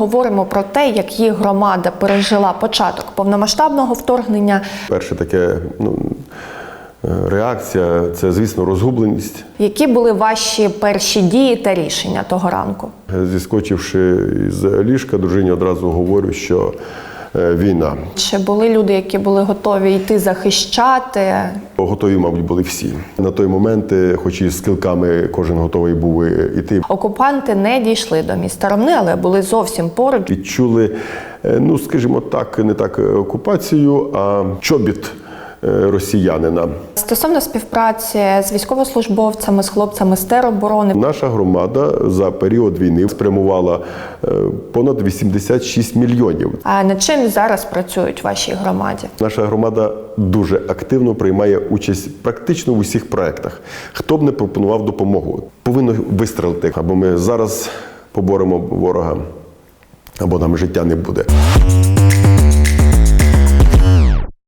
говоримо про те, як їх громада пережила початок повномасштабного вторгнення, Перше таке ну, е, реакція це, звісно, розгубленість. які були ваші перші дії та рішення того ранку? Зіскочивши з ліжка, дружині одразу говорю, що війна. Чи були люди, які були готові йти захищати? Готові, мабуть, були всі. На той момент, е, хоч і з килками кожен готовий був е, іти, Окупанти не дійшли до міста Ромни, але були зовсім поруч. відчули, е, ну скажімо так, не так е, окупацію, а чобіт е, росіянина. Стосовно співпраці з військовослужбовцями, з хлопцями з тероборони, Наша громада за період війни спрямувала е, понад 86 мільйонів. а над чим зараз працюють в вашій громаді? Наша громада дуже активно приймає участь практично в усіх проєктах. Хто б не пропонував допомогу, повинно вистрелити, або ми зараз поборемо ворога, або нам життя не буде.